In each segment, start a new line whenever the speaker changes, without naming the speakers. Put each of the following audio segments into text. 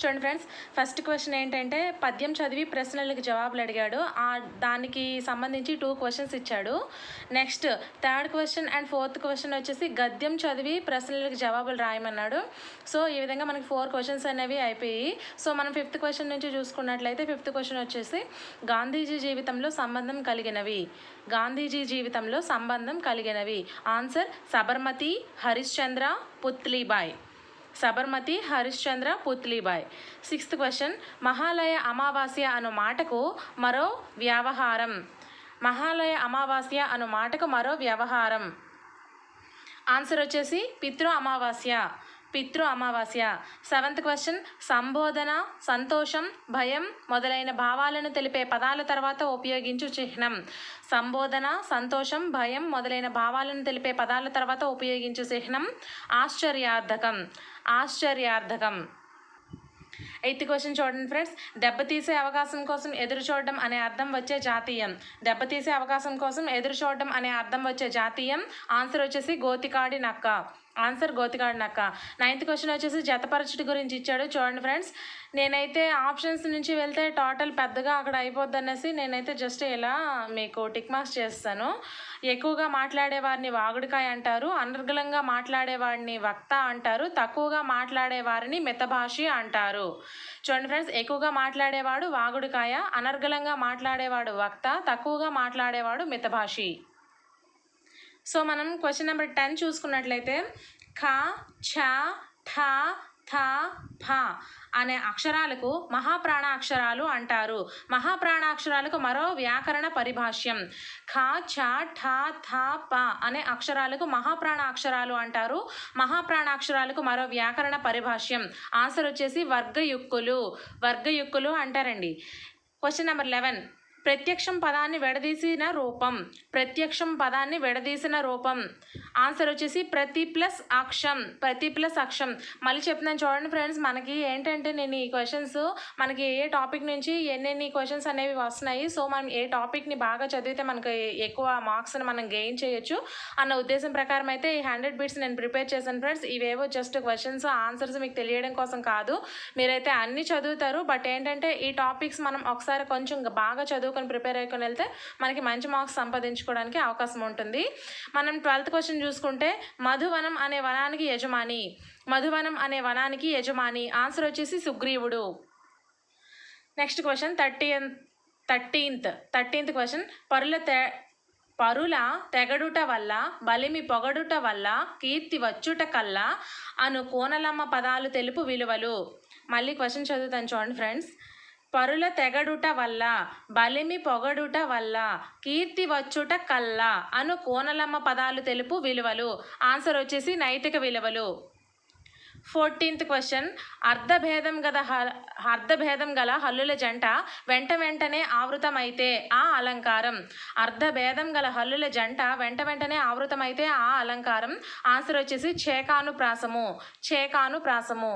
చూడండి friends first question ఏంటంటే పద్యం చదివి ప్రశ్నలకు జవాబులు అడిగాడు. ఆ దానికి సంబంధించి టూ క్వశ్చన్స్ ఇచ్చాడు. Next third question and fourth question వచ్చేసి గద్యం చదివి ప్రశ్నలకు జవాబులు రాయమన్నాడు. సో ఈ విధంగా మనకి ఫోర్ క్వశ్చన్స్ అనేవి అయిపోయి సో మనం ఫిఫ్త్ క్వశ్చన్ నుంచి చూసుకున్నట్లయితే ఫిఫ్త్ క్వశ్చన్ వచ్చేసి గాంధీజీ జీవితంలో సంబంధం కలిగినవి. గాంధీజీ జీవితంలో సంబంధం కలిగినవి. Answer Sabarmati Harishchandra Putlibai. Sabarmati Harishchandra Putlibai. Sixth question Mahalaya Amavasya అను మాటకు మరో వ్యవహారం. మహాలయ అమావాస్య అను మాటకు మరో వ్యవహారం. ఆన్సర్ వచ్చేసి పితృ అమావాస్య. పితృ అమావాస్య. సెవెంత్ క్వశ్చన్ సంబోధన సంతోషం భయం మొదలైన భావాలను తెలిపే పదాల తర్వాత ఉపయోగించు చిహ్నం. సంబోధన సంతోషం భయం మొదలైన భావాలను తెలిపే పదాల తర్వాత ఉపయోగించు చిహ్నం. ఆశ్చర్యార్థకం. ఆశ్చర్యార్థకం. ఎయిత్ క్వశ్చన్ చూడండి ఫ్రెండ్స్. దెబ్బతీసే అవకాశం కోసం ఎదురు చూడడం అనే అర్థం వచ్చే జాతీయం. దెబ్బతీసే అవకాశం కోసం ఎదురు చూడడం అనే అర్థం వచ్చే జాతీయం. ఆన్సర్ వచ్చేసి గోతికాడి నక్క. ఆన్సర్ గోతికాడి నక్క నైన్త్ క్వశ్చన్ వచ్చేసి జతపరచుటి గురించి ఇచ్చాడు. చూడండి ఫ్రెండ్స్ నేనైతే ఆప్షన్స్ నుంచి వెళ్తే టోటల్ పెద్దగా అక్కడ అయిపోద్ది అనేసి నేనైతే జస్ట్ ఇలా మీకు టిక్ మార్క్స్ చేస్తాను. ఎక్కువగా మాట్లాడేవారిని వాగుడికాయ అంటారు అనర్గళంగా మాట్లాడేవాడిని వక్త అంటారు తక్కువగా మాట్లాడే వారిని మితభాషి అంటారు. చూడండి ఫ్రెండ్స్ ఎక్కువగా మాట్లాడేవాడు వాగుడికాయ అనర్గళంగా మాట్లాడేవాడు వక్త తక్కువగా మాట్లాడేవాడు మితభాషి. సో మనం క్వశ్చన్ నెంబర్ టెన్ చూసుకున్నట్లయితే ఖ ఛ ఠ థ ఫ అనే అక్షరాలకు మహాప్రాణాక్షరాలు అంటారు. మహాప్రాణాక్షరాలకు మరో వ్యాకరణ పరిభాష్యం. ఖ ఛ ఠ థ ప అనే అక్షరాలకు మహాప్రాణాక్షరాలు అంటారు. మహాప్రాణాక్షరాలకు మరో వ్యాకరణ పరిభాష్యం. ఆన్సర్ వచ్చేసి వర్గయుక్కులు. వర్గయుక్కులు అంటారండి. క్వశ్చన్ నెంబర్ లెవెన్ ప్రత్యక్షం పదాన్ని విడదీసిన రూపం. ప్రత్యక్షం పదాన్ని విడదీసిన రూపం. ఆన్సర్ వచ్చేసి ప్రతి ప్లస్ అక్షం. ప్రతి ప్లస్ అక్షం. మళ్ళీ చెప్తున్నాను చూడండి ఫ్రెండ్స్ మనకి ఏంటంటే నేను ఈ క్వశ్చన్స్ మనకి ఏ టాపిక్ నుంచి ఎన్నెన్ని క్వశ్చన్స్ అనేవి వస్తున్నాయి. సో మనం ఏ టాపిక్ని బాగా చదివితే మనకి ఎక్కువ మార్క్స్ని మనం గెయిన్ చేయొచ్చు అన్న ఉద్దేశం ప్రకారం అయితే ఈ హండ్రెడ్ బిట్స్ నేను ప్రిపేర్ చేశాను ఫ్రెండ్స్. ఇవేవో జస్ట్ క్వశ్చన్స్ ఆన్సర్స్ మీకు తెలియడం కోసం కాదు. మీరైతే అన్ని చదువుతారు. బట్ ఏంటంటే ఈ టాపిక్స్ మనం ఒకసారి కొంచెం బాగా చదువు చదువుకొని ప్రిపేర్ అయికొని వెళ్తే మనకి మంచి మార్క్స్ సంపాదించుకోవడానికి అవకాశం ఉంటుంది. మనం ట్వెల్త్ క్వశ్చన్ చూసుకుంటే మధువనం అనే వనానికి యజమాని మధువనం అనే వనానికి యజమాని. ఆన్సర్ వచ్చేసి సుగ్రీవుడు. Next question thirty thirteenth thirteenth question పరుల తె పరుల తెగడుట వల్ల బలిమి పొగడుట వల్ల కీర్తి వచ్చుట కల్లా అను కోనలమ్మ పదాలు తెలుపు విలువలు. మళ్ళీ క్వశ్చన్ చదువుతాను చూడండి ఫ్రెండ్స్. పరుల తెగడుట వల్ల బలిమి పొగడుట వల్ల కీర్తి వచ్చుట కల్లా అను కోనలమ్మ పదాలు తెలుపు విలువలు. ఆన్సర్ వచ్చేసి నైతిక విలువలు. ఫోర్టీన్త్ క్వశ్చన్ అర్ధభేదం గల హ అర్ధభేదం గల హల్లుల జంట వెంట వెంటనే ఆవృతమైతే ఆ అలంకారం. అర్ధభేదం గల హల్లుల జంట వెంట వెంటనే ఆవృతమైతే ఆ అలంకారం. ఆన్సర్ వచ్చేసి చేకాను ప్రాసము చేకాను ప్రాసము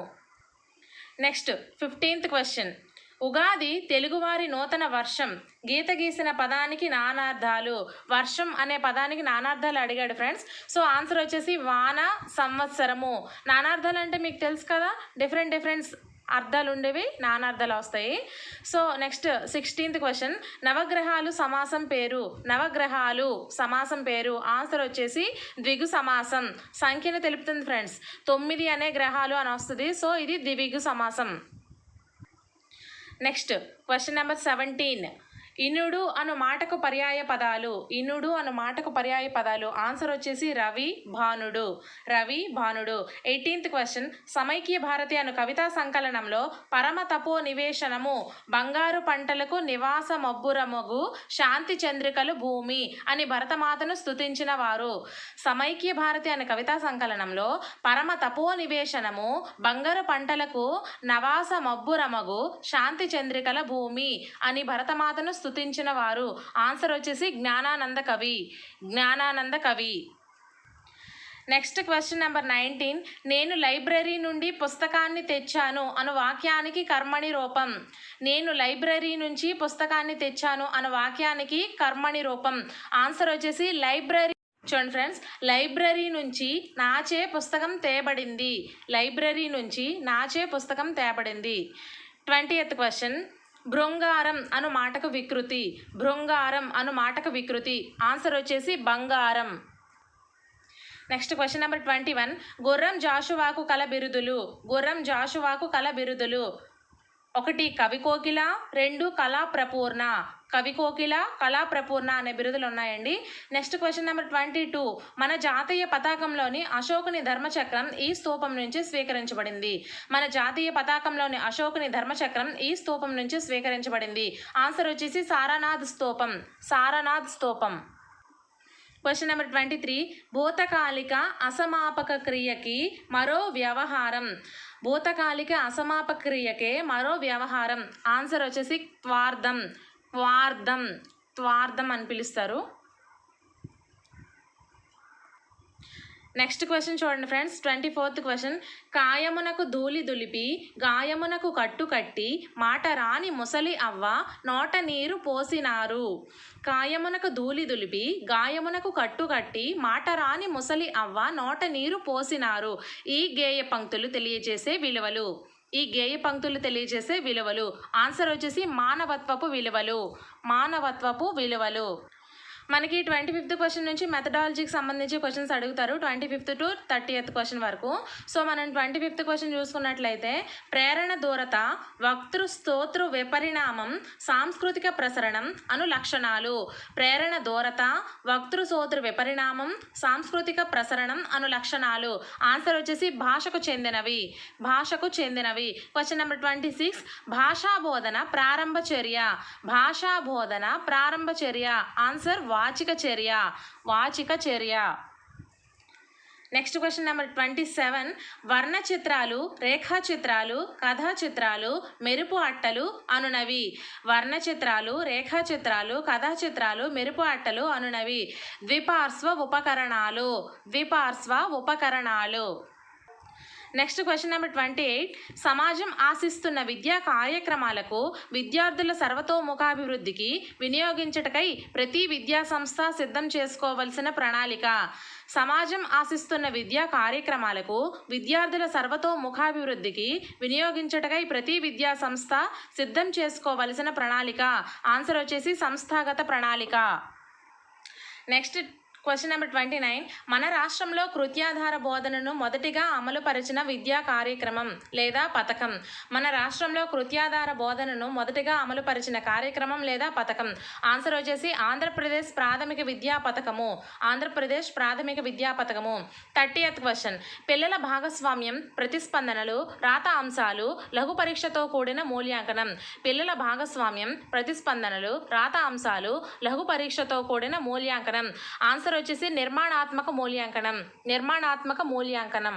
నెక్స్ట్ ఫిఫ్టీన్త్ క్వశ్చన్ ఉగాది తెలుగువారి నూతన వర్షం. గీత గీసిన పదానికి నానార్థాలు. వర్షం అనే పదానికి నానార్థాలు అడిగాడు ఫ్రెండ్స్. సో ఆన్సర్ వచ్చేసి వాన సంవత్సరము. నానార్థాలు అంటే మీకు తెలుసు కదా? డిఫరెంట్ డిఫరెంట్ అర్థాలు ఉండేవి నానార్థాలు వస్తాయి. సో నెక్స్ట్ సిక్స్టీన్త్ క్వశ్చన్ నవగ్రహాలు సమాసం పేరు. నవగ్రహాలు సమాసం పేరు. ఆన్సర్ వచ్చేసి ద్విగు సమాసం. సంఖ్యను తెలుపుతుంది ఫ్రెండ్స్. తొమ్మిది అనే గ్రహాలు అని వస్తుంది. సో ఇది ద్విగు సమాసం. నెక్స్ట్ క్వశ్చన్ నెంబర్ సెవెంటీన్ ఇనుడు అను మాటకు పర్యాయ పదాలు ఇనుడు అను మాటకు పర్యాయ పదాలు. ఆన్సర్ వచ్చేసి రవి భానుడు. రవి భానుడు. ఎయిటీన్త్ క్వశ్చన్ సమైక్య భారతి అను కవితా సంకలనంలో పరమ తపో నివేశనము బంగారు పంటలకు నివాస మబ్బురమగు శాంతి చంద్రికలు భూమి అని భరతమాతను స్థుతించిన వారు. సమైక్య భారతి అనే కవితా సంకలనంలో పరమ తపో నివేశనము బంగారు పంటలకు నవాస మబ్బురమగు శాంతి చంద్రికల భూమి అని భరతమాతను స్థుతించిన వారు. ఆన్సర్ వచ్చేసి జ్ఞానానంద కవి. జ్ఞానానంద కవి. నెక్స్ట్ క్వశ్చన్ నెంబర్ నైన్టీన్ నేను లైబ్రరీ నుండి పుస్తకాన్ని తెచ్చాను అను వాక్యానికి కర్మణి రూపం. నేను లైబ్రరీ నుంచి పుస్తకాన్ని తెచ్చాను అను వాక్యానికి కర్మణి రూపం. ఆన్సర్ వచ్చేసి లైబ్రరీ. చూడండి ఫ్రెండ్స్ లైబ్రరీ నుంచి నాచే పుస్తకం తేబడింది లైబ్రరీ నుంచి నాచే పుస్తకం తేబడింది ట్వంటీ ఎత్ క్వశ్చన్ బృంగారం అను మాటకు వికృతి. భృంగారం అను మాటకు వికృతి. ఆన్సర్ వచ్చేసి బంగారం. Next question number twenty one. గుర్రం జాషువాకు కల బిరుదులు. గుర్రం జాషువాకు కల బిరుదులు. ఒకటి కవి కోకిల రెండు కళా ప్రపూర్ణ కవి కోకిల కళా ప్రపూర్ణ అనే బిరుదులు ఉన్నాయండి. Next question number twenty two. మన జాతీయ పతాకంలోని అశోకుని ధర్మచక్రం ఈ స్తూపం నుంచి స్వీకరించబడింది. మన జాతీయ పతాకంలోని అశోకుని ధర్మచక్రం ఈ స్తూపం నుంచి స్వీకరించబడింది. ఆన్సర్ వచ్చేసి సారానాథ్ స్తూపం. సారానాథ్ స్తూపం. క్వశ్చన్ నెంబర్ ట్వంటీ త్రీ భూతకాలిక అసమాపక క్రియకి మరో వ్యవహారం. భూతకాలిక అసమాపక క్రియకే మరో వ్యవహారం. ఆన్సర్ వచ్చేసి త్వార్థం త్వార్థం త్వార్థం అని పిలుస్తారు. నెక్స్ట్ క్వశ్చన్ చూడండి ఫ్రెండ్స్ ట్వంటీ ఫోర్త్ క్వశ్చన్ కాయమునకు ధూళి దులిపి గాయమునకు కట్టు కట్టి మాట రాని ముసలి అవ్వ నోట నీరు పోసినారు. కాయమునకు ధూళి దులిపి గాయమునకు కట్టు కట్టి మాట రాని ముసలి అవ్వ నోట నీరు పోసినారు. ఈ గేయ పంక్తులు తెలియజేసే విలువలు. ఈ గేయ పంక్తులు తెలియజేసే విలువలు. ఆన్సర్ వచ్చేసి మానవత్వపు విలువలు. మానవత్వపు విలువలు. మనకి ట్వంటీ ఫిఫ్త్ క్వశ్చన్ నుంచి మెథడాలజీకి సంబంధించి క్వశ్చన్స్ అడుగుతారు. Twenty fifth to thirty eighth question వరకు. సో మనం ట్వంటీ ఫిఫ్త్ క్వశ్చన్ చూసుకున్నట్లయితే ప్రేరణ దూరత వక్తృ స్తోత్రు విపరిణామం సాంస్కృతిక ప్రసరణం అను లక్షణాలు. ప్రేరణ దూరత వక్తృ సోతృ విపరిణామం సాంస్కృతిక ప్రసరణం అను లక్షణాలు. ఆన్సర్ వచ్చేసి భాషకు చెందినవి. భాషకు చెందినవి. క్వశ్చన్ నెంబర్ ట్వంటీ సిక్స్ భాషా బోధన ప్రారంభ చర్య భాషా బోధన ప్రారంభ చర్య ఆన్సర్ వాచిక చర్య వాచిక చర్య. Next question number twenty seven వర్ణ చిత్రాలు రేఖా చిత్రాలు కథా చిత్రాలు మెరుపు అట్టలు అనునవి. వర్ణ చిత్రాలు రేఖా చిత్రాలు కథా చిత్రాలు మెరుపు అట్టలు అనునవి. ద్విపార్శ్వ ఉపకరణాలు ద్విపార్శ్వ ఉపకరణాలు. Next question number twenty eight. సమాజం ఆశిస్తున్న విద్యా కార్యక్రమాలకు విద్యార్థుల సర్వతోముఖాభివృద్ధికి వినియోగించుటకై ప్రతి విద్యా సంస్థ సిద్ధం చేసుకోవలసిన ప్రణాళిక. సమాజం ఆశిస్తున్న విద్యా కార్యక్రమాలకు విద్యార్థుల సర్వతోముఖాభివృద్ధికి వినియోగించుటకై ప్రతి విద్యా సంస్థ సిద్ధం చేసుకోవలసిన ప్రణాళిక. ఆన్సర్ వచ్చేసి సంస్థాగత ప్రణాళిక. Next question number twenty nine మన రాష్ట్రంలో కృత్యాధార బోధనను మొదటిగా అమలుపరిచిన విద్యా కార్యక్రమం లేదా పథకం. మన రాష్ట్రంలో కృత్యాధార బోధనను మొదటిగా అమలుపరిచిన కార్యక్రమం లేదా పథకం. ఆన్సర్ వచ్చేసి ఆంధ్రప్రదేశ్ ప్రాథమిక విద్యా పథకము. ఆంధ్రప్రదేశ్ ప్రాథమిక విద్యా పథకము. థర్టీ ఎత్ క్వశ్చన్. పిల్లల భాగస్వామ్యం ప్రతిస్పందనలు రాత అంశాలు లఘు పరీక్షతో కూడిన మూల్యాంకనం. పిల్లల భాగస్వామ్యం ప్రతిస్పందనలు రాత అంశాలు లఘు పరీక్షతో కూడిన మూల్యాంకనం. ఆన్సర్ వచ్చేసి నిర్మాణాత్మక మూల్యాంకనం. నిర్మాణాత్మక మూల్యాంకనం.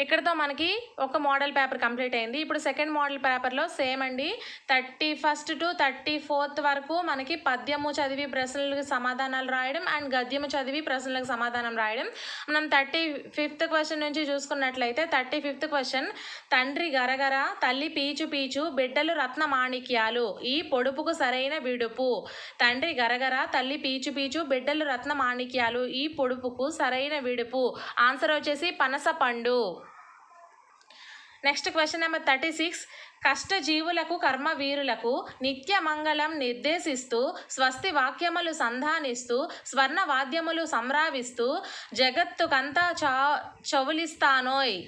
ఇక్కడతో మనకి ఒక మోడల్ పేపర్ కంప్లీట్ అయింది. ఇప్పుడు సెకండ్ మోడల్ పేపర్లో సేమ్ అండి. Thirty first to thirty fourth వరకు మనకి పద్యము చదివి ప్రశ్నలకు సమాధానాలు రాయడం అండ్ గద్యము చదివి ప్రశ్నలకు సమాధానం రాయడం. మనం థర్టీ ఫిఫ్త్ క్వశ్చన్ నుంచి చూసుకున్నట్లయితే థర్టీ ఫిఫ్త్ క్వశ్చన్ తండ్రి గరగర తల్లి పీచు పీచు బిడ్డలు రత్న మాణిక్యాలు ఈ పొడుపుకు సరైన విడుపు. తండ్రి గరగర తల్లి పీచు పీచు బిడ్డలు రత్న మాణిక్యాలు ఈ పొడుపుకు సరైన విడుపు. ఆన్సర్ వచ్చేసి పనస పండు. Next question number thirty six. కష్టజీవులకు కర్మవీరులకు నిత్య మంగళం నిర్దేశిస్తూ స్వస్తి వాక్యములు సంధానిస్తూ స్వర్ణ వాద్యములు సంరావిస్తూ జగత్తుకంతా చా చవులిస్తానోయ్.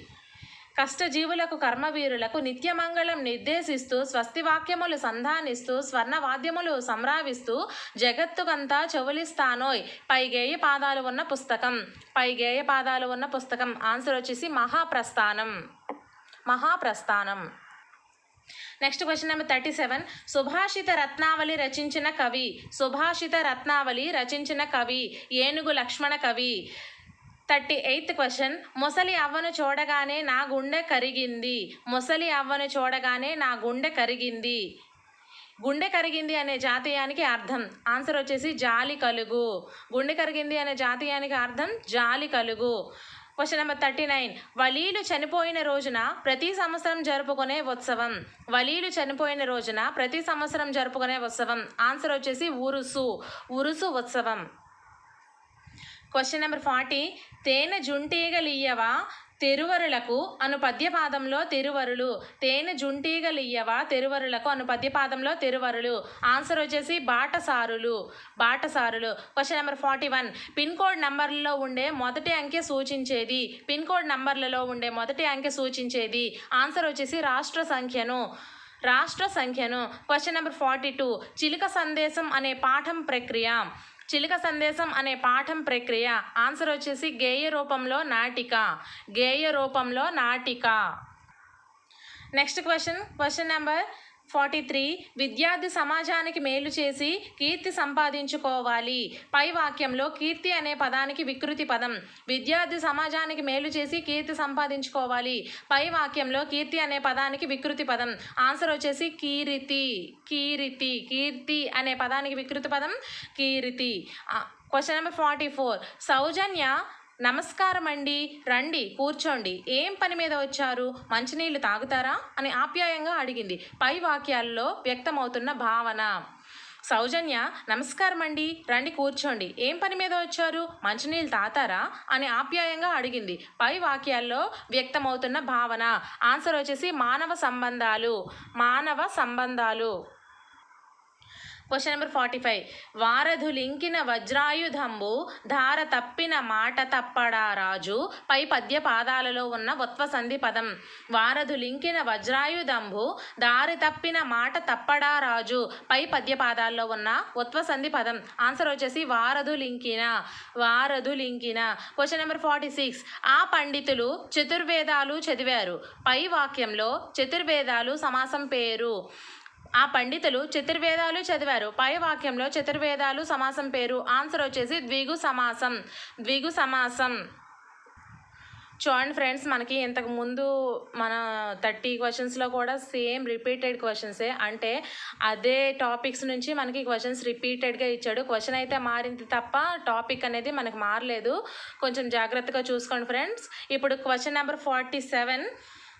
కష్టజీవులకు కర్మవీరులకు నిత్యమంగళం నిర్దేశిస్తూ స్వస్తి వాక్యములు సంధానిస్తూ స్వర్ణవాద్యములు సంరావిస్తూ జగత్తుకంతా చెవులిస్తానోయ్. పైగేయ పాదాలు ఉన్న పుస్తకం. పైగేయ పాదాలు ఉన్న పుస్తకం. ఆన్సర్ వచ్చేసి Mahaprasthanam. Mahaprasthanam. Next question number thirty seven Subhashita Ratnavali రచించిన కవి. సుభాషిత రత్నావళి రచించిన కవి. ఏనుగు లక్ష్మణ కవి. థర్టీ ఎయిత్ క్వశ్చన్ ముసలి అవ్వను చూడగానే నా గుండె కరిగింది. ముసలి అవ్వను చూడగానే నా గుండె కరిగింది. గుండె కరిగింది అనే జాతీయానికి అర్థం. ఆన్సర్ వచ్చేసి జాలి కలుగు. గుండె కరిగింది అనే జాతీయానికి అర్థం జాలి కలుగు. Question number thirty nine. వలీలు చనిపోయిన రోజున ప్రతి సంవత్సరం జరుపుకునే ఉత్సవం. వలీలు చనిపోయిన రోజున ప్రతి సంవత్సరం జరుపుకునే ఉత్సవం. ఆన్సర్ వచ్చేసి ఉరుసు. ఉరుసు ఉత్సవం. Question number forty. తేనె జుంటీగలియ్యవా? తెరువరులకు అను పద్యపాదంలో తెరువరులు. తేనె జుంటీగలియ్యవా తెరువరులకు అను పద్యపాదంలో తెరువరులు. ఆన్సర్ వచ్చేసి బాటసారులు. బాటసారులు. Question number forty one. Pin code నంబర్లలో ఉండే మొదటి అంకె సూచించేది. పిన్ కోడ్ నంబర్లలో ఉండే మొదటి అంకె సూచించేది. ఆన్సర్ వచ్చేసి రాష్ట్ర సంఖ్యను. రాష్ట్ర సంఖ్యను. Question number forty two. చిలుక సందేశం అనే పాఠం ప్రక్రియ. చిలుక సందేశం అనే పాఠం ప్రక్రియ. ఆన్సర్ వచ్చేసి గేయ రూపంలో నాటిక. గేయ రూపంలో నాటిక. Next question. Question number forty three విద్యార్థి సమాజానికి మేలు చేసి కీర్తి సంపాదించుకోవాలి. పై వాక్యంలో కీర్తి అనే పదానికి వికృతి పదం. విద్యార్థి సమాజానికి మేలు చేసి కీర్తి సంపాదించుకోవాలి. పై వాక్యంలో కీర్తి అనే పదానికి వికృతి పదం. ఆన్సర్ వచ్చేసి కీరితి కీరితి కీర్తి అనే పదానికి వికృతి పదం. Keerthi. Question number forty four. సౌజన్య నమస్కారం అండి రండి కూర్చోండి. ఏం పని మీద వచ్చారు? మంచినీళ్ళు తాగుతారా? అని ఆప్యాయంగా అడిగింది. పై వాక్యాల్లో వ్యక్తమవుతున్న భావన. సౌజన్య నమస్కారం అండి రండి కూర్చోండి. ఏం పని మీద వచ్చారు? మంచినీళ్ళు తాతారా? అని ఆప్యాయంగా అడిగింది. పై వాక్యాల్లో వ్యక్తమవుతున్న భావన. ఆన్సర్ వచ్చేసి మానవ సంబంధాలు. మానవ సంబంధాలు. క్వశ్చన్ నెంబర్ ఫార్టీ ఫైవ్ వారధు లింకిన వజ్రాయుధంబు ధార తప్పిన మాట తప్పడా రాజు? పై పద్య పాదాలలో ఉన్న ఉత్వ సంధి పదం. వారధు లింకిన వజ్రాయుధంబు దారి తప్పిన మాట తప్పడా రాజు? పై పద్య పాదాల్లో ఉన్న ఉత్వ సంధి పదం. ఆన్సర్ వచ్చేసి వారధు లింకిన వారధు లింకిన క్వశ్చన్ నెంబర్ ఫార్టీ సిక్స్ ఆ పండితులు చతుర్వేదాలు చదివారు. పై వాక్యంలో చతుర్వేదాలు సమాసం పేరు. ఆ పండితులు చతుర్వేదాలు చదివారు. పై వాక్యంలో చతుర్వేదాలు సమాసం పేరు. ఆన్సర్ వచ్చేసి ద్విగు సమాసం. ద్విగు సమాసం. చూడండి ఫ్రెండ్స్ మనకి ఇంతకు ముందు మన థర్టీ క్వశ్చన్స్లో కూడా సేమ్ రిపీటెడ్ క్వశ్చన్సే అంటే అదే టాపిక్స్ నుంచి మనకి క్వశ్చన్స్ రిపీటెడ్గా ఇచ్చాడు. క్వశ్చన్ అయితే మారింది తప్ప టాపిక్ అనేది మనకు మారలేదు. కొంచెం జాగ్రత్తగా చూసుకోండి ఫ్రెండ్స్. ఇప్పుడు క్వశ్చన్ నెంబర్ ఫార్టీ సెవెన్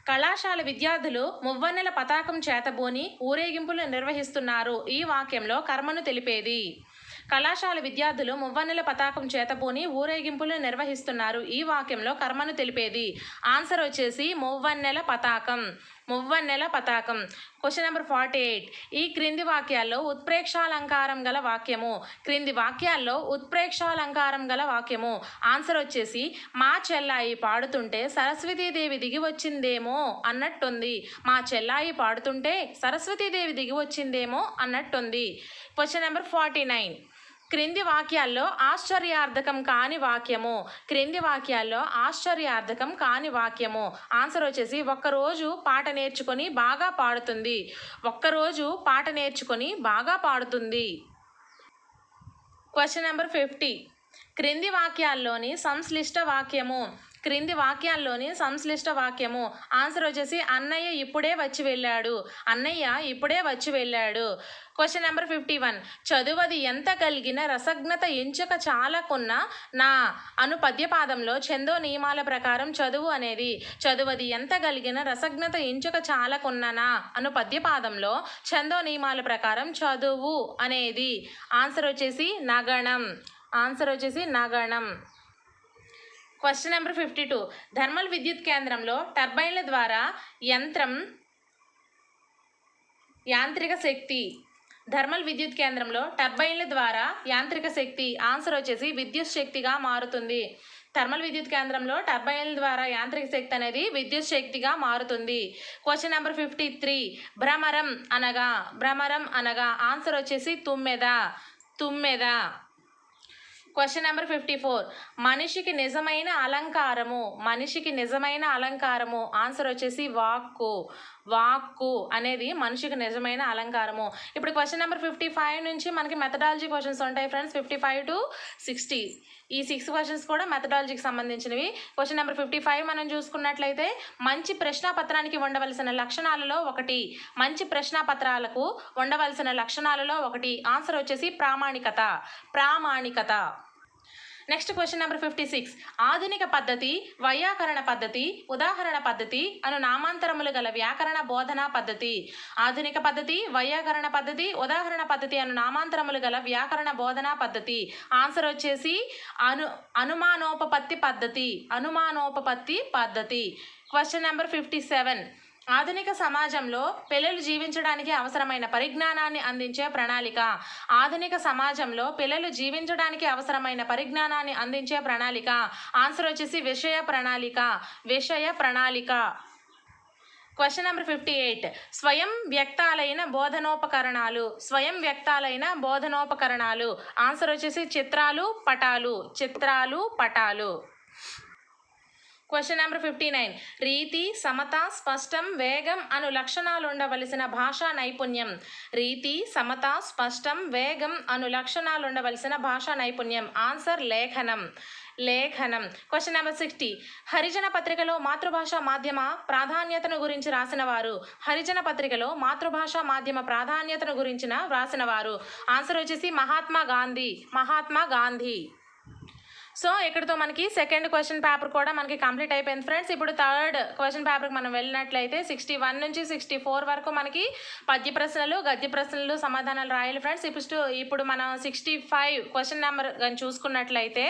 కళాశాల విద్యార్థులు మువ్వన్నెల పతాకం చేతబూని ఊరేగింపులు నిర్వహిస్తున్నారు. ఈ వాక్యంలో కర్మను తెలిపేది. కళాశాల విద్యార్థులు మువ్వన్నెల పతాకం చేతబూని ఊరేగింపులు నిర్వహిస్తున్నారు. ఈ వాక్యంలో కర్మను తెలిపేది. ఆన్సర్ వచ్చేసి మువ్వన్నెల పతాకం. మువ్వన్నెల పతాకం. క్వశ్చన్ నెంబర్ ఫార్టీ ఎయిట్ ఈ క్రింది వాక్యాల్లో ఉత్ప్రేక్షాలంకారం గల వాక్యము. క్రింది వాక్యాల్లో ఉత్ప్రేక్షాలంకారం గల వాక్యము. ఆన్సర్ వచ్చేసి మా చెల్లాయి పాడుతుంటే సరస్వతీదేవి దిగి వచ్చిందేమో అన్నట్టుంది. మా చెల్లాయి పాడుతుంటే సరస్వతీదేవి దిగి వచ్చిందేమో అన్నట్టుంది. క్వశ్చన్ నెంబర్ ఫార్టీ నైన్ క్రింది వాక్యాల్లో ఆశ్చర్యార్థకం కాని వాక్యము. క్రింది వాక్యాల్లో ఆశ్చర్యార్థకం కాని వాక్యము. ఆన్సర్ వచ్చేసి ఒక్కరోజు పాట నేర్చుకొని బాగా పాడుతుంది. ఒక్కరోజు పాట నేర్చుకొని బాగా పాడుతుంది. క్వశ్చన్ నెంబర్ ఫిఫ్టీ క్రింది వాక్యాల్లోని సంశ్లిష్ట వాక్యము. క్రింది వాక్యాల్లోని సంశ్లిష్ట వాక్యము. ఆన్సర్ వచ్చేసి అన్నయ్య ఇప్పుడే వచ్చి వెళ్ళాడు. అన్నయ్య ఇప్పుడే వచ్చి వెళ్ళాడు. క్వశ్చన్ నెంబర్ ఫిఫ్టీ వన్ చదువది ఎంత కలిగిన రసజ్ఞత ఎంచుక చాలకున్న నా అను పద్యపాదంలో చందో నియమాల ప్రకారం చదువు అనేది. చదువది ఎంత కలిగిన రసజ్ఞత ఎంచుక చాలకున్న నా అను పద్యపాదంలో చందో నియమాల ప్రకారం చదువు అనేది. ఆన్సర్ వచ్చేసి నగణం. ఆన్సర్ వచ్చేసి నగణం. Question number fifty two thermal విద్యుత్ కేంద్రంలో టర్బైన్ల ద్వారా యంత్రం యాంత్రిక శక్తి థర్మల్ విద్యుత్ కేంద్రంలో టర్బైన్ల ద్వారా యాంత్రిక శక్తి ఆన్సర్ వచ్చేసి విద్యుత్ శక్తిగా మారుతుంది. థర్మల్ విద్యుత్ కేంద్రంలో టర్బైన్ల ద్వారా యాంత్రిక శక్తి అనేది విద్యుత్ శక్తిగా మారుతుంది. క్వశ్చన్ నెంబర్ ఫిఫ్టీ త్రీ భ్రమరం అనగా భ్రమరం అనగా ఆన్సర్ వచ్చేసి తుమ్మెద తుమ్మెద. క్వశ్చన్ నెంబర్ ఫిఫ్టీ ఫోర్ మనిషికి నిజమైన అలంకారము మనిషికి నిజమైన అలంకారము. ఆన్సర్ వచ్చేసి వాక్కు. వాక్కు అనేది మనిషికి నిజమైన అలంకారము. ఇప్పుడు క్వశ్చన్ నెంబర్ ఫిఫ్టీ ఫైవ్ నుంచి మనకి మెథడాలజీ క్వశ్చన్స్ ఉంటాయి friends fifty five to sixty ఈ సిక్స్ క్వశ్చన్స్ కూడా మెథడాలజీకి సంబంధించినవి. క్వశ్చన్ నెంబర్ ఫిఫ్టీ ఫైవ్ మనం చూసుకున్నట్లయితే మంచి ప్రశ్నాపత్రానికి ఉండవలసిన లక్షణాలలో ఒకటి. మంచి ప్రశ్నాపత్రాలకు ఉండవలసిన లక్షణాలలో ఒకటి. ఆన్సర్ వచ్చేసి ప్రామాణికత. ప్రామాణికత. Next question number fifty six ఆధునిక పద్ధతి వైయాకరణ పద్ధతి ఉదాహరణ పద్ధతి అను నామాంతరములు గల వ్యాకరణ బోధనా పద్ధతి. ఆధునిక పద్ధతి వైయాకరణ పద్ధతి ఉదాహరణ పద్ధతి అను నామాంతరములు గల వ్యాకరణ బోధన పద్ధతి. ఆన్సర్ వచ్చేసి అను అనుమానోపపత్తి పద్ధతి అనుమానోపపత్తి పద్ధతి. క్వశ్చన్ నెంబర్ ఫిఫ్టీ సెవెన్ ఆధునిక సమాజంలో పిల్లలు జీవించడానికి అవసరమైన పరిజ్ఞానాన్ని అందించే ప్రణాళిక. ఆధునిక సమాజంలో పిల్లలు జీవించడానికి అవసరమైన పరిజ్ఞానాన్ని అందించే ప్రణాళిక. ఆన్సర్ వచ్చేసి విషయ ప్రణాళిక. విషయ ప్రణాళిక. Question number fifty eight. స్వయం వ్యక్తాలైన బోధనోపకరణాలు. స్వయం వ్యక్తాలైన బోధనోపకరణాలు. ఆన్సర్ వచ్చేసి చిత్రాలు పటాలు. చిత్రాలు పటాలు. క్వశ్చన్ నెంబర్ ఫిఫ్టీ నైన్ రీతి సమత స్పష్టం వేగం అను లక్షణాలు ఉండవలసిన భాషా నైపుణ్యం రీతి సమత స్పష్టం వేగం అను లక్షణాలు ఉండవలసిన భాషా నైపుణ్యం ఆన్సర్ లేఖనం లేఖనం క్వశ్చన్ నెంబర్ సిక్స్టీ హరిజన పత్రికలో మాతృభాష మాధ్యమ ప్రాధాన్యతను గురించి రాసిన వారు హరిజన పత్రికలో మాతృభాష మాధ్యమ ప్రాధాన్యతను గురించిన వ్రాసిన వారు ఆన్సర్ వచ్చేసి మహాత్మా గాంధీ మహాత్మా గాంధీ సో ఇక్కడతో మనకి సెకండ్ క్వశ్చన్ పేపర్ కూడా మనకి కంప్లీట్ అయిపోయింది. ఫ్రెండ్స్ ఇప్పుడు థర్డ్ క్వశ్చన్ పేపర్కి మనం వెళ్ళినట్లయితే సిక్స్టీ వన్ నుంచి సిక్స్టీ ఫోర్ వరకు మనకి పద్య ప్రశ్నలు గద్య ప్రశ్నలు సమాధానాలు రాయాలి. ఫ్రెండ్స్ ఇప్పుడు ఇప్పుడు మనం సిక్స్టీ ఫైవ్ క్వశ్చన్ నెంబర్ కానీ చూసుకున్నట్లయితే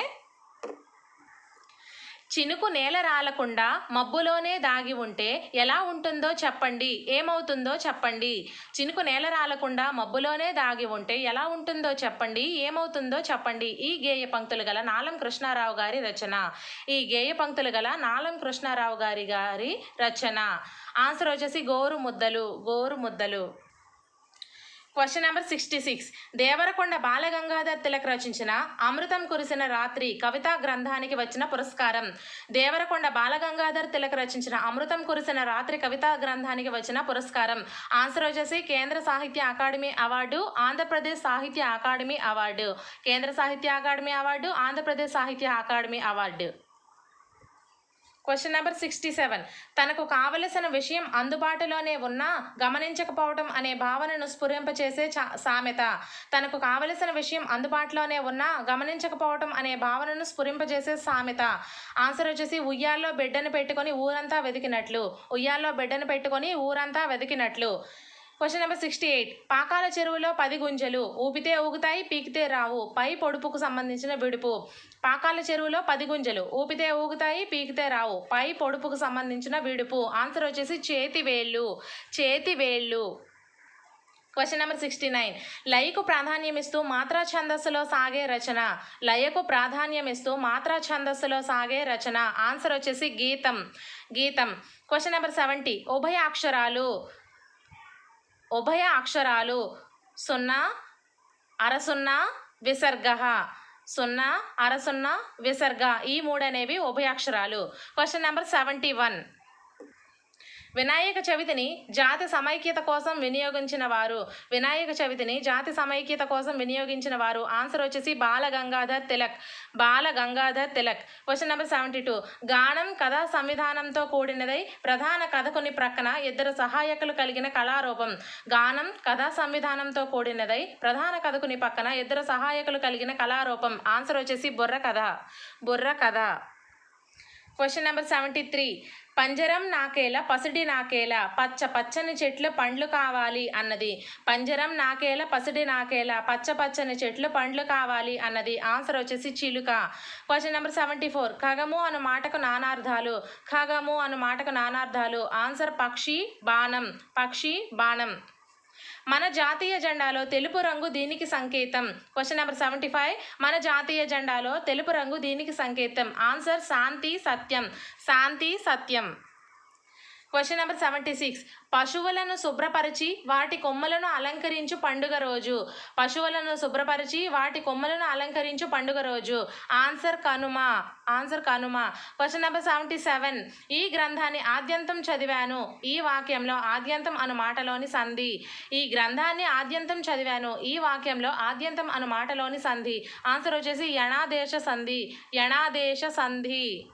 చినుకు నేల రాలకుండా మబ్బులోనే దాగి ఉంటే ఎలా ఉంటుందో చెప్పండి. ఏమవుతుందో చెప్పండి. చినుకు నేల రాలకుండా మబ్బులోనే దాగి ఉంటే ఎలా ఉంటుందో చెప్పండి. ఏమవుతుందో చెప్పండి. ఈ గేయ పంక్తులు గల నాలం కృష్ణారావు గారి రచన. ఈ గేయ పంక్తులు గల నాలం కృష్ణారావు గారి గారి రచన. ఆన్సర్ వచ్చేసి గోరు ముద్దలు గోరు ముద్దలు question number sixty six Devarakonda Balagangadhar Tilak రచించిన అమృతం కురిసిన రాత్రి కవితా గ్రంథానికి వచ్చిన పురస్కారం. దేవరకొండ బాలగంగాధర్ తిలక్ రచించిన అమృతం కురిసిన రాత్రి కవితా గ్రంథానికి వచ్చిన పురస్కారం. ఆన్సర్ వచ్చేసి కేంద్ర సాహిత్య అకాడమీ అవార్డు ఆంధ్రప్రదేశ్ సాహిత్య అకాడమీ అవార్డు. కేంద్ర సాహిత్య అకాడమీ అవార్డు ఆంధ్రప్రదేశ్ సాహిత్య academy award. Question number sixty seven తనకు కావలసిన విషయం అందుబాటులోనే ఉన్నా గమనించకపోవటం అనే భావనను స్ఫురింపచేసే చా సామెత. తనకు కావలసిన విషయం అందుబాటులోనే ఉన్నా గమనించకపోవటం అనే భావనను స్ఫురింపజేసే సామెత. ఆన్సర్ వచ్చేసి ఉయ్యాల్లో బిడ్డను పెట్టుకొని ఊరంతా వెతికినట్లు ఉయ్యాల్లో బిడ్డను పెట్టుకొని ఊరంతా వెతికినట్లు question number sixty eight Pakala చెరువులో పది గుంజలు. ఊపితే ఊగుతాయి పీకితే రావు. పై పొడుపుకు సంబంధించిన విడుపు. పాకాల చెరువులో పది గుంజలు. ఊపితే ఊగుతాయి పీకితే రావు. పై పొడుపుకు సంబంధించిన విడుపు. ఆన్సర్ వచ్చేసి చేతి వేళ్ళు. చేతి వేళ్ళు. క్వశ్చన్ నెంబర్ సిక్స్టీ నైన్ లయకు ప్రాధాన్యమిస్తూ మాత్రా ఛందస్సులో సాగే రచన. లయకు ప్రాధాన్యమిస్తూ మాత్రా ఛందస్సులో సాగే రచన. ఆన్సర్ వచ్చేసి గీతం. గీతం. క్వశ్చన్ నెంబర్ సెవెంటీ ఉభయ అక్షరాలు. ఉభయ అక్షరాలు సున్నా అరసున్నా విసర్గ. సున్నా అరసున్నా విసర్గ ఈ మూడు అనేవి ఉభయాక్షరాలు question number seventy one Vinayaka చవితిని జాతి సమైక్యత కోసం వినియోగించిన వారు వినాయక చవితిని జాతి సమైక్యత కోసం వినియోగించిన వారు ఆన్సర్ వచ్చేసి Bala Gangadhar Tilak. Bala Gangadhar Tilak. Question number seventy two గానం కథా సంవిధానంతో కూడినదై ప్రధాన కథకుని ప్రక్కన ఇద్దరు సహాయకులు కలిగిన కళారూపం. గానం కథా సంవిధానంతో కూడినదై ప్రధాన కథకుని పక్కన ఇద్దరు సహాయకులు కలిగిన కళారూపం. ఆన్సర్ వచ్చేసి బుర్ర కథ బుర్ర కథ క్వశ్చన్ నెంబర్ సెవెంటీ త్రీ పంజరం నాకేల పసిడి నాకేల పచ్చ పచ్చని చెట్లు పండ్లు కావాలి అన్నది. పంజరం నాకేల పసిడి నాకేల పచ్చ పచ్చని చెట్లు పండ్లు కావాలి అన్నది. ఆన్సర్ వచ్చేసి చిలుక. క్వశ్చన్ నెంబర్ సెవెంటీ ఫోర్ ఖగము అను మాటకు నానార్థాలు ఖగము అను మాటకు నానార్థాలు ఆన్సర్ పక్షి బాణం. పక్షి బాణం. మన జాతీయ జెండాలో తెలుపు రంగు దీనికి సంకేతం. క్వశ్చన్ నెంబర్ సెవెంటీ ఫైవ్ మన జాతీయ జెండాలో తెలుపు రంగు దీనికి సంకేతం. ఆన్సర్ శాంతి సత్యం. శాంతి సత్యం. క్వశ్చన్ నెంబర్ సెవెంటీ సిక్స్ పశువులను శుభ్రపరిచి వాటి కొమ్మలను అలంకరించు పండుగ రోజు. పశువులను శుభ్రపరిచి వాటి కొమ్మలను అలంకరించు పండుగ రోజు. Answer Kanuma. Answer Kanuma. Question number seventy seven ఈ గ్రంథాన్ని ఆద్యంతం చదివాను. ఈ వాక్యంలో ఆద్యంతం అను మాటలోని సంధి. ఈ గ్రంథాన్ని ఆద్యంతం చదివాను. ఈ వాక్యంలో ఆద్యంతం అను మాటలోని సంధి. ఆన్సర్ వచ్చేసి యణాదేశ సంధి. యణాదేశ సంధి.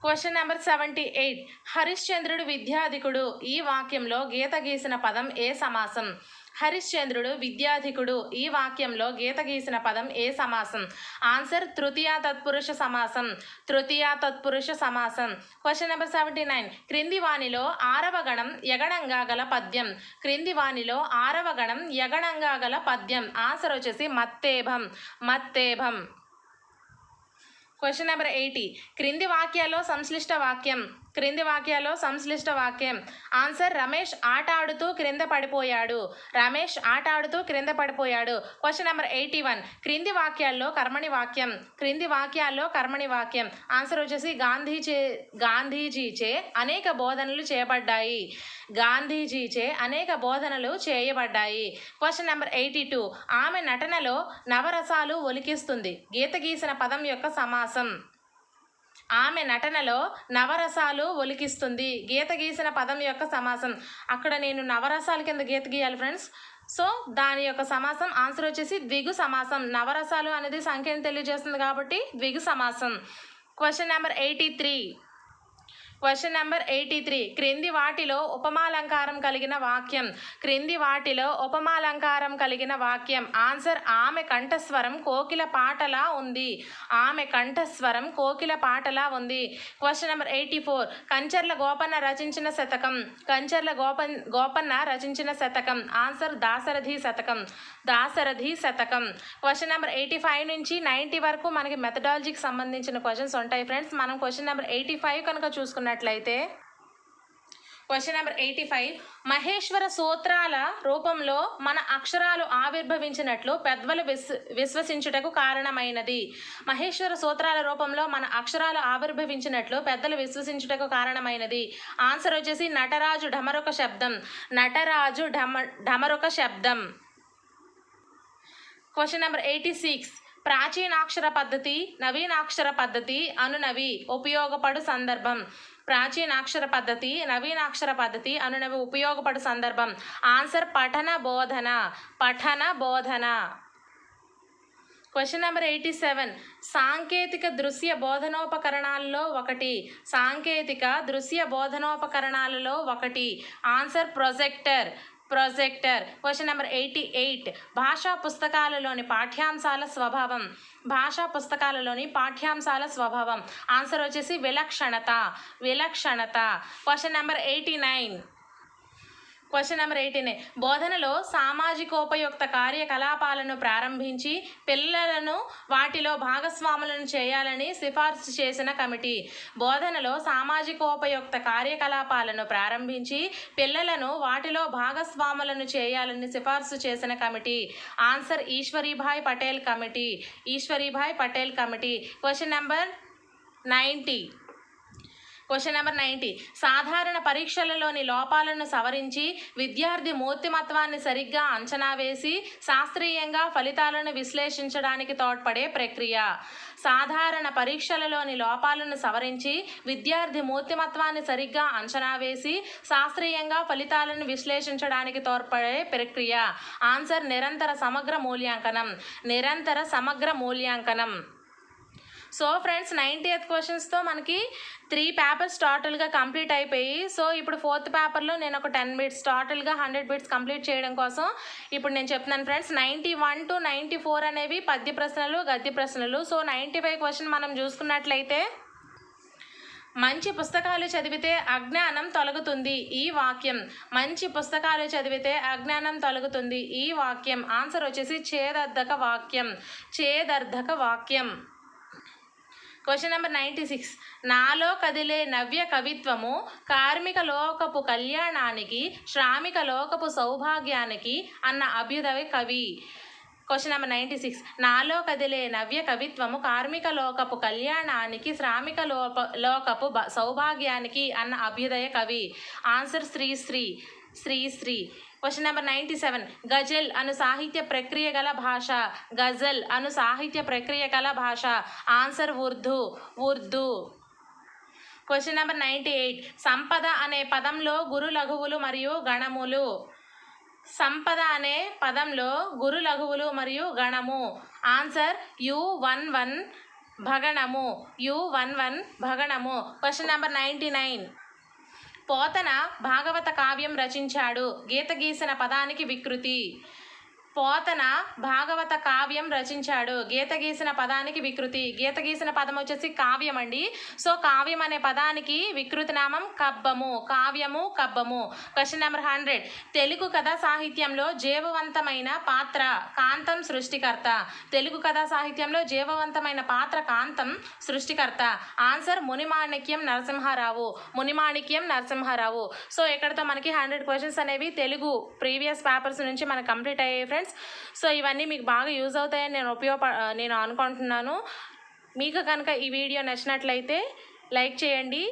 క్వశ్చన్ నెంబర్ సెవెంటీ ఎయిట్ హరిశ్చంద్రుడు విద్యాధికుడు ఈ వాక్యంలో గీత గీసిన పదం ఏ సమాసం? హరిశ్చంద్రుడు విద్యాధికుడు ఈ వాక్యంలో గీత గీసిన పదం ఏ సమాసం? ఆన్సర్ తృతీయ తత్పురుష సమాసం. తృతీయ తత్పురుష సమాసం. క్వశ్చన్ నెంబర్ సెవెంటీ నైన్ క్రింది వాణిలో ఆరవ గణం యగణంగా గల పద్యం. క్రింది వాణిలో ఆరవ గణం యగణంగా గల పద్యం. ఆన్సర్ వచ్చేసి మత్తేభం. మత్తేభం. క్వశ్చన్ నెంబర్ ఎయిటీ క్రింది వాక్యాల్లో సంశ్లిష్ట వాక్యం. క్రింది వాక్యాల్లో సంశ్లిష్ట వాక్యం. ఆన్సర్ రమేష్ ఆట ఆడుతూ క్రింద పడిపోయాడు. రమేష్ ఆట ఆడుతూ క్రింద పడిపోయాడు. Question number eighty one. క్రింది వాక్యాల్లో కర్మణి వాక్యం. క్రింది వాక్యాల్లో కర్మణి వాక్యం. ఆన్సర్ వచ్చేసి గాంధీచే గాంధీజీచే అనేక బోధనలు చేయబడ్డాయి. గాంధీజీచే అనేక బోధనలు చేయబడ్డాయి. Question number eighty two. ఆమె నటనలో నవరసాలు ఒలికిస్తుంది. గీత గీసిన పదం యొక్క సమాసం. ఆమె నటనలో నవరసాలు ఒలికిస్తుంది. గీత గీసిన పదం యొక్క సమాసం. అక్కడ నేను నవరసాల కింద గీత గీయాలి ఫ్రెండ్స్. సో దాని యొక్క సమాసం ఆన్సర్ వచ్చేసి ద్విగు సమాసం. నవరసాలు అనేది సంఖ్యను తెలియజేస్తుంది కాబట్టి ద్విగు సమాసం. Question number eighty three question number eighty three క్రింది వాటిలో ఉపమాలంకారం కలిగిన వాక్యం. క్రింది వాటిలో ఉపమాలంకారం కలిగిన వాక్యం. ఆన్సర్ ఆమె కంఠస్వరం కోకిల పాటలా ఉంది. ఆమె కంఠస్వరం కోకిల పాటలా ఉంది. Question number eighty four Kancharla Gopanna రచించిన శతకం. కంచర్ల గోపన్ గోపన్న రచించిన శతకం. ఆన్సర్ దాశరథి శతకం. దాశరథి శతకం. క్వశ్చన్ నెంబర్ ఎయిటీ ఫైవ్ నుంచి నైంటీ వరకు మనకి మెథడాలజీకి సంబంధించిన క్వశ్చన్స్ ఉంటాయి ఫ్రెండ్స్ మనం క్వశ్చన్ నెంబర్ ఎయిటీ ఫైవ్ కనుక చూసుకున్నాం చూసుకున్నట్లయితే question number eighty five. Maheshwara సూత్రాల రూపంలో మన అక్షరాలు ఆవిర్భవించినట్లు పెద్దలు విశ్వ విశ్వసించుటకు కారణమైనది. మహేశ్వర సూత్రాల రూపంలో మన అక్షరాలు ఆవిర్భవించినట్లు పెద్దలు విశ్వసించుటకు కారణమైనది. ఆన్సర్ వచ్చేసి నటరాజు ఢమరుక శబ్దం. నటరాజు ఢమ ఢమరుక శబ్దం. Question number eighty six. ప్రాచీనాక్షర పద్ధతి నవీనాక్షర పద్ధతి అనునవి. ఉపయోగపడు సందర్భం. ప్రాచీనాక్షర పద్ధతి నవీనాక్షర పద్ధతి అనునవి ఉపయోగపడు సందర్భం. ఆన్సర్ పఠన బోధన పఠన బోధన. క్వశ్చన్ నెంబర్ ఎయిటీ సెవెన్ సాంకేతిక దృశ్య బోధనోపకరణాలలో ఒకటి. సాంకేతిక దృశ్య బోధనోపకరణాలలో ఒకటి. Answer projector projector. Question number eighty eight భాషా పుస్తకాలలోని పాఠ్యాంశాల స్వభావం. భాషా పుస్తకాలలోని పాఠ్యాంశాల స్వభావం. ఆన్సర్ వచ్చేసి విలక్షణత. విలక్షణత. Question number eighty nine question number eighteen బోధనలో సామాజికోపయుక్త కార్యకలాపాలను ప్రారంభించి పిల్లలను వాటిలో భాగస్వాములను చేయాలని సిఫార్సు చేసిన కమిటీ. బోధనలో సామాజికోపయుక్త కార్యకలాపాలను ప్రారంభించి పిల్లలను వాటిలో భాగస్వాములను చేయాలని సిఫార్సు చేసిన committee. Answer Ishwarbhai Patel committee. Ishwarbhai Patel committee. Question number ninety question number ninety సాధారణ పరీక్షలలోని లోపాలను సవరించి విద్యార్థి మూర్తిమత్వాన్ని సరిగ్గా అంచనా వేసి శాస్త్రీయంగా ఫలితాలను విశ్లేషించడానికి తోడ్పడే ప్రక్రియ. సాధారణ పరీక్షలలోని లోపాలను సవరించి విద్యార్థి మూర్తిమత్వాన్ని సరిగ్గా అంచనా వేసి శాస్త్రీయంగా ఫలితాలను విశ్లేషించడానికి తోడ్పడే ప్రక్రియ. ఆన్సర్ నిరంతర సమగ్ర మూల్యాంకనం. నిరంతర సమగ్ర మూల్యాంకనం. సో ఫ్రెండ్స్ నైంటీ ఎయిత్ క్వశ్చన్స్తో మనకి త్రీ పేపర్స్ టోటల్గా కంప్లీట్ అయిపోయి సో ఇప్పుడు ఫోర్త్ పేపర్లో నేను ఒక టెన్ బిట్స్ టోటల్గా హండ్రెడ్ బిట్స్ కంప్లీట్ చేయడం కోసం ఇప్పుడు నేను చెప్తున్నాను friends ninety one to ninety four అనేవి పద్య ప్రశ్నలు గద్య ప్రశ్నలు. సో నైంటీ ఫైవ్ క్వశ్చన్ మనం చూసుకున్నట్లయితే మంచి పుస్తకాలు చదివితే అజ్ఞానం తొలగుతుంది ఈ వాక్యం. మంచి పుస్తకాలు చదివితే అజ్ఞానం తొలగుతుంది ఈ వాక్యం. ఆన్సర్ వచ్చేసి చేదర్ధక వాక్యం. చేదర్ధక వాక్యం. క్వశ్చన్ నెంబర్ నైంటీ సిక్స్ నాలో కదిలే నవ్య కవిత్వము కార్మిక లోకపు కళ్యాణానికి శ్రామిక లోకపు సౌభాగ్యానికి అన్న అభ్యుదయ కవి. క్వశ్చన్ నెంబర్ నైంటీ సిక్స్ నాలో కదిలే నవ్య కవిత్వము కార్మిక లోకపు కళ్యాణానికి శ్రామిక లోప లోకపు సౌభాగ్యానికి అన్న అభ్యుదయ కవి. Answer Sri Sri Sri Sri question number ninety seven గజల్ అను సాహిత్య ప్రక్రియ గల భాష. గజల్ అను సాహిత్య ప్రక్రియ గల భాష. Answer Urdu. Urdu. Question number ninety eight సంపద అనే పదంలో గురు లఘువులు మరియు గణములు. సంపద అనే పదంలో గురు లఘువులు మరియు గణము. ఆన్సర్ యు వన్ వన్ భగణము. U one one భగణము. Question number ninety nine Potana Bhagavata కావ్యం రచించాడు. గీత గీసిన పదానికి వికృతి. పోతన భాగవత కావ్యం రచించాడు. గీత గీసిన పదానికి వికృతి. గీత గీసిన పదం వచ్చేసి కావ్యం అండి సో కావ్యం అనే పదానికి వికృతి నామం కబ్బము. కావ్యము కబ్బము. క్వశ్చన్ నెంబర్ హండ్రెడ్ తెలుగు కథా సాహిత్యంలో జీవవంతమైన పాత్ర కాంతం సృష్టికర్త. తెలుగు కథా సాహిత్యంలో జీవవంతమైన పాత్ర కాంతం సృష్టికర్త. ఆన్సర్ మునిమాణిక్యం నరసింహారావు. మునిమాణిక్యం నరసింహారావు. సో ఇక్కడతో మనకి హండ్రెడ్ క్వశ్చన్స్ అనేవి తెలుగు ప్రీవియస్ పేపర్స్ నుంచి మనకు కంప్లీట్ అయ్యే ఫ్రెండ్స్ ఫ్రెండ్స్. సో ఇవన్నీ మీకు బాగా యూజ్ అవుతాయని నేను ఉపయోగ నేను అనుకుంటున్నాను. మీకు కనుక ఈ వీడియో నచ్చినట్లయితే లైక్ చేయండి.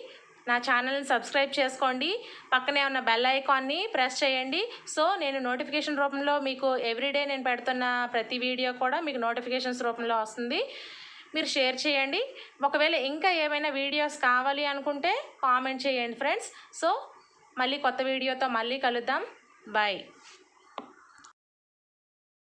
నా ఛానల్ని సబ్స్క్రైబ్ చేసుకోండి. పక్కనే ఉన్న బెల్ ఐకాన్ని ప్రెస్ చేయండి. సో నేను నోటిఫికేషన్ రూపంలో మీకు ఎవ్రీడే నేను పెడుతున్న ప్రతి వీడియో కూడా మీకు నోటిఫికేషన్స్ రూపంలో వస్తుంది. మీరు షేర్ చేయండి. ఒకవేళ ఇంకా ఏమైనా వీడియోస్ కావాలి అనుకుంటే కామెంట్ చేయండి ఫ్రెండ్స్. సో మళ్ళీ కొత్త వీడియోతో మళ్ళీ కలుద్దాం. బాయ్.